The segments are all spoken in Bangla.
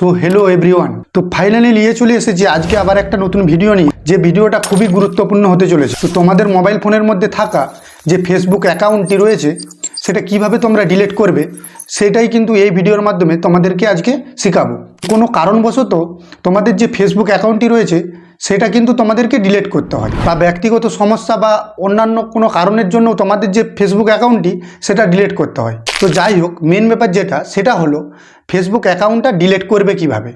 সো হ্যালো এভরিওয়ান তো ফাইনালি নিয়ে চলে এসেছি। আজকে আবার একটা নতুন ভিডিও নিয়ে। যে ভিডিওটা খুবই গুরুত্বপূর্ণ হতে চলেছে। তো তোমাদের মোবাইল ফোনের মধ্যে থাকা যে ফেসবুক অ্যাকাউন্টটি রয়েছে, সেটা কীভাবে তোমরা ডিলিট করবে, সেটাই কিন্তু এই ভিডিওর মাধ্যমে তোমাদেরকে আজকে শেখাবো। কোনো কারণবশত তোমাদের যে ফেসবুক অ্যাকাউন্টটি রয়েছে সেটা কিন্তু তোমাদেরকে ডিলেট করতে হয়। বা ব্যক্তিগত সমস্যা বা অন্যান্য কোনো কারণের জন্য তোমাদের যে ফেসবুক অ্যাকাউন্টটি সেটা ডিলেট করতে হয়। তো যাই হোক মেন ব্যাপার যেটা, সেটা হলো ফেসবুক অ্যাকাউন্টটা ডিলেট করবে কীভাবে?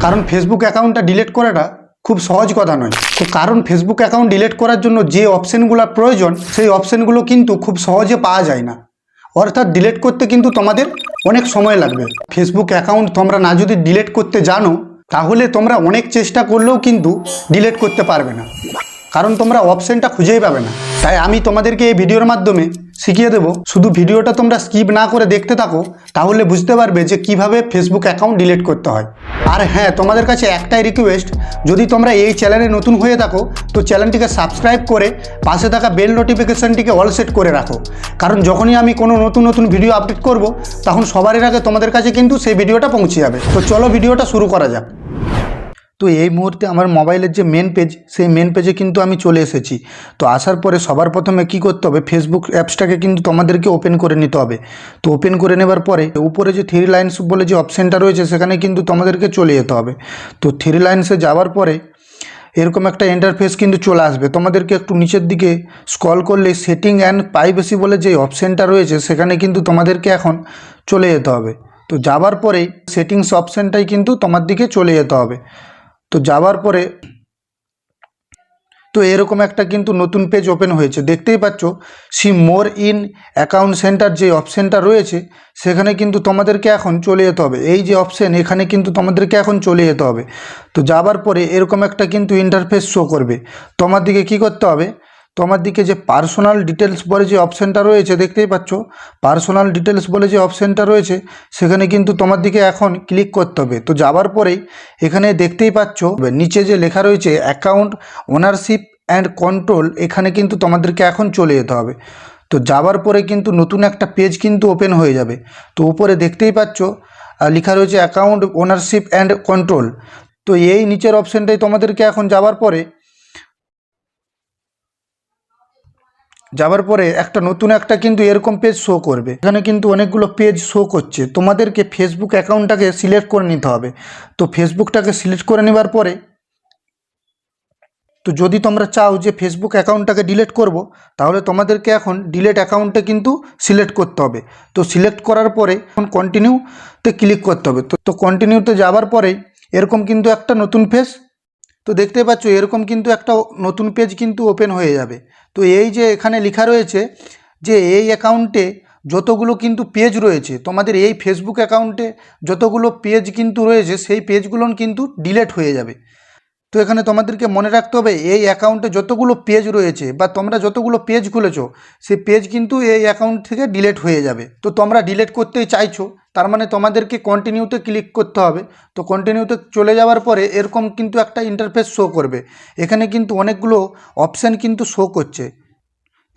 কারণ ফেসবুক অ্যাকাউন্টটা ডিলেট করাটা খুব সহজ কথা নয়। তো কারণ ফেসবুক অ্যাকাউন্ট ডিলেট করার জন্য যে অপশানগুলো প্রয়োজন, সেই অপশানগুলো কিন্তু খুব সহজে পাওয়া যায় না। অর্থাৎ ডিলেট করতে কিন্তু তোমাদের অনেক সময় লাগবে। ফেসবুক অ্যাকাউন্ট তোমরা না যদি ডিলেট করতে জানো তাহলে তোমরা অনেক চেষ্টা করলেও কিন্তু ডিলেট করতে পারবে না। কারণ তোমরা অপশানটা খুঁজেই পাবে না। তাই আমি তোমাদেরকে এই ভিডিওর মাধ্যমে শিখিয়ে দেবো, শুধু ভিডিওটা তোমরা স্কিপ না করে দেখতে থাকো, তাহলে বুঝতে পারবে যে কীভাবে ফেসবুক অ্যাকাউন্ট ডিলিট করতে হয়। আর হ্যাঁ তোমাদের কাছে একটাই রিকোয়েস্ট যদি তোমরা এই চ্যানেলে নতুন হয়ে থাকো, তো চ্যানেলটিকে সাবস্ক্রাইব করে পাশে থাকা বেল নোটিফিকেশানটিকে অল সেট করে রাখো। কারণ যখনই আমি কোনো নতুন নতুন ভিডিও আপডেট করব, তখন সবারই আগে তোমাদের কাছে কিন্তু সেই ভিডিওটা পৌঁছে যাবে। তো চলো ভিডিওটা শুরু করা যাক। তো এই মুহূর্তে আমার মোবাইলের যে মেন পেজ সেই মেন পেজে কিন্তু আমি চলে এসেছি। তো আসার পরে সবার প্রথমে কি করতে হবে? ফেসবুক অ্যাপসটাকে কিন্তু তোমাদেরকে ওপেন করে নিতে হবে। তো ওপেন করে নেবার পরে উপরে যে থ্রি লাইন্স বলে যে অপশানটা রয়েছে, সেখানে কিন্তু তোমাদেরকে চলে যেতে হবে। তো থ্রি লাইন্সে যাওয়ার পরে এরকম একটা ইন্টারফেস কিন্তু চলে আসবে। তোমাদেরকে একটু নিচের দিকে স্ক্রল করলে সেটিং অ্যান্ড প্রাইভেসি বলে যে অপশানটা রয়েছে, সেখানে কিন্তু তোমাদেরকে এখন চলে যেতে হবে। তো যাবার পরেই সেটিংস অপশানটাই কিন্তু তোমার দিকে চলে যেতে হবে। তো যাওয়ার পরে তো এরকম একটা কিন্তু নতুন পেজ ওপেন হয়েছে। দেখতেই পাচ্ছ see more in account centre যে অপশানটা রয়েছে, সেখানে কিন্তু তোমাদেরকে এখন চলে যেতে হবে। এই যে অপশান এখানে কিন্তু তোমাদেরকে এখন চলে যেতে হবে। তো যাবার পরে এরকম একটা কিন্তু ইন্টারফেস শো করবে। তোমার দিকে কী করতে হবে? তোমার দিকে যে পার্সোনাল ডিটেলস বলে যে অপশানটা রয়েছে, দেখতেই পাচ্ছ? পার্সোনাল ডিটেলস বলে যে অপশানটা রয়েছে, সেখানে কিন্তু তোমার দিকে এখন ক্লিক করতে হবে। তো যাবার পরেই এখানে দেখতেই পাচ্ছ, নিচে যে লেখা রয়েছে অ্যাকাউন্ট ওনারশিপ অ্যান্ড কন্ট্রোল এখানে কিন্তু তোমাদেরকে এখন চলে যেতে হবে। তো যাবার পরে কিন্তু নতুন একটা পেজ কিন্তু ওপেন হয়ে যাবে। তো উপরে দেখতেই পাচ্ছ লেখা রয়েছে অ্যাকাউন্ট ওনারশিপ অ্যান্ড কন্ট্রোল তো এই নিচের অপশানটাই তোমাদেরকে এখন যাবার পরে যাওয়ার পরে একটা নতুন একটা কিন্তু এরকম পেজ শো করবে। এখানে কিন্তু অনেকগুলো পেজ শো করছে। তোমাদেরকে ফেসবুক অ্যাকাউন্টটাকে সিলেক্ট করে নিতে হবে। তো ফেসবুকটাকে সিলেক্ট করে নেবার পরে তো যদি তোমরা চাও যে ফেসবুক অ্যাকাউন্টটাকে ডিলিট করব, তাহলে তোমাদেরকে এখন ডিলেট অ্যাকাউন্টটা কিন্তু সিলেক্ট করতে হবে। তো সিলেক্ট করার পরে এখন কন্টিনিউতে ক্লিক করতে হবে। তো কন্টিনিউতে যাওয়ার পরে এরকম কিন্তু একটা নতুন পেজ তো দেখতে পাচ্ছ, এরকম কিন্তু একটা নতুন পেজ কিন্তু ওপেন হয়ে যাবে। তো এই যে এখানে লেখা রয়েছে যে এই অ্যাকাউন্টে যতগুলো কিন্তু পেজ রয়েছে, তোমাদের এই ফেসবুক অ্যাকাউন্টে যতগুলো পেজ কিন্তু রয়েছে, সেই পেজগুলো কিন্তু ডিলেট হয়ে যাবে। তো এখানে তোমাদেরকে মনে রাখতে হবে, এই অ্যাকাউন্টে যতগুলো পেজ রয়েছে বা তোমরা যতগুলো পেজ খুলেছো, সেই পেজ কিন্তু এই অ্যাকাউন্ট থেকে ডিলেট হয়ে যাবে। তো তোমরা ডিলেট করতেই চাইছো তার মানে তোমাদেরকে কন্টিনিউতে ক্লিক করতে হবে। তো কন্টিনিউতে চলে যাওয়ার পরে এরকম কিন্তু একটা ইন্টারফেস শো করবে। এখানে কিন্তু অনেকগুলো অপশান কিন্তু শো করছে।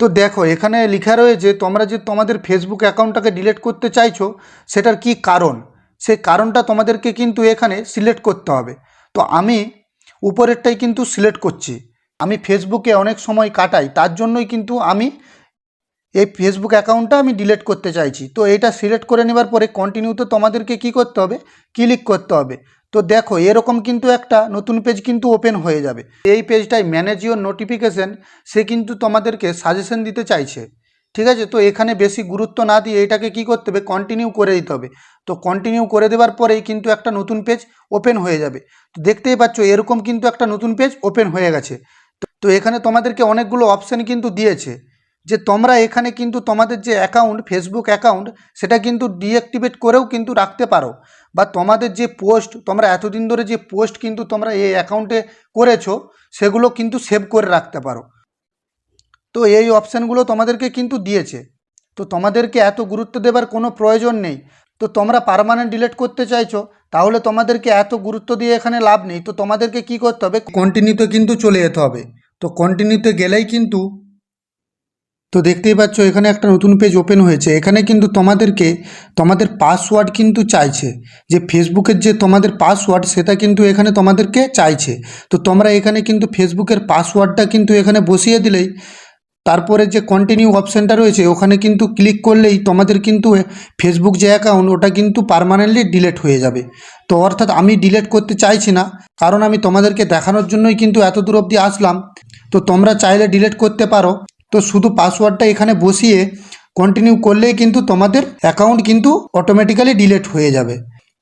তো দেখো, এখানে লেখা রয়েছে, তোমরা যে তোমাদের ফেসবুক অ্যাকাউন্টটাকে ডিলিট করতে চাইছো, সেটার কি কারণ? সেই কারণটা তোমাদেরকে কিন্তু এখানে সিলেক্ট করতে হবে। তো আমি উপরেরটাই কিন্তু সিলেক্ট করছি। আমি ফেসবুকে অনেক সময় কাটাই, তার জন্যই কিন্তু আমি এই ফেসবুক অ্যাকাউন্টটা আমি ডিলিট করতে চাইছি। তো এটা সিলেক্ট করে নেবার পরে কন্টিনিউতে তোমাদেরকে কি করতে হবে? ক্লিক করতে হবে। তো দেখো, এরকম কিন্তু একটা নতুন পেজ কিন্তু ওপেন হয়ে যাবে। এই পেজটাই ম্যানেজ ইউর নোটিফিকেশান সে কিন্তু তোমাদেরকে সাজেশন দিতে চাইছে। ঠিক আছে? তো এখানে বেশি গুরুত্ব না দিয়ে এটাকে কি করতে হবে? কন্টিনিউ করে দিতে হবে। তো কন্টিনিউ করে দেওয়ার পরেই কিন্তু একটা নতুন পেজ ওপেন হয়ে যাবে। তো দেখতেই পাচ্ছ, এরকম কিন্তু একটা নতুন পেজ ওপেন হয়ে গেছে। তো- তো এখানে তোমাদেরকে অনেকগুলো অপশান কিন্তু দিয়েছে। যে তোমরা এখানে কিন্তু তোমাদের যে অ্যাকাউন্ট ফেসবুক অ্যাকাউন্ট সেটা কিন্তু ডিঅ্যাক্টিভেট করেও কিন্তু রাখতে পারো। বা তোমাদের যে পোস্ট তোমরা এতদিন ধরে যে পোস্ট কিন্তু তোমরা এই অ্যাকাউন্টে করেছ, সেগুলো কিন্তু সেভ করে রাখতে পারো। তো এই অপশানগুলো তোমাদেরকে কিন্তু দিয়েছে। তো তোমাদেরকে এত গুরুত্ব দেবার কোনো প্রয়োজন নেই। তো তোমরা পারমানেন্ট ডিলিট করতে চাইছো, তাহলে তোমাদেরকে এত গুরুত্ব দিয়ে এখানে লাভ নেই। তো তোমাদেরকে কি করতে হবে? কন্টিনিউতে কিন্তু চলে যেতে হবে। তো কন্টিনিউতে গেলেই কিন্তু তো দেখতেই পাচ্ছ, এখানে একটা নতুন পেজ ওপেন হয়েছে। এখানে কিন্তু তোমাদেরকে, তোমাদের পাসওয়ার্ড কিন্তু চাইছে। যে ফেসবুকের যে তোমাদের পাসওয়ার্ড সেটা কিন্তু এখানে তোমাদেরকে চাইছে। তো তোমরা এখানে কিন্তু ফেসবুকের পাসওয়ার্ডটা কিন্তু এখানে বসিয়ে দিলেই, তারপরে যে কন্টিনিউ অপশানটা রয়েছে, ওখানে কিন্তু ক্লিক করলেই তোমাদের কিন্তু ফেসবুক যে অ্যাকাউন্ট ওটা কিন্তু পারমানেন্টলি ডিলেট হয়ে যাবে। তো অর্থাৎ আমি ডিলেট করতে চাইছি না, কারণ আমি তোমাদেরকে দেখানোর জন্যই কিন্তু এত দূর অবধি আসলাম। তো তোমরা চাইলে ডিলেট করতে পারো। তো শুধু পাসওয়ার্ডটা এখানে বসিয়ে কন্টিনিউ করলেই কিন্তু তোমাদের অ্যাকাউন্ট কিন্তু অটোমেটিক্যালি ডিলেট হয়ে যাবে।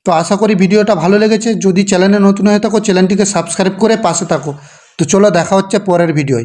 তো আশা করি ভিডিওটা ভালো লেগেছে। যদি চ্যানেলে নতুন হয়ে থাকো চ্যানেলটিকে সাবস্ক্রাইব করে পাশে থাকো। তো চলো দেখা হচ্ছে পরের ভিডিওয়।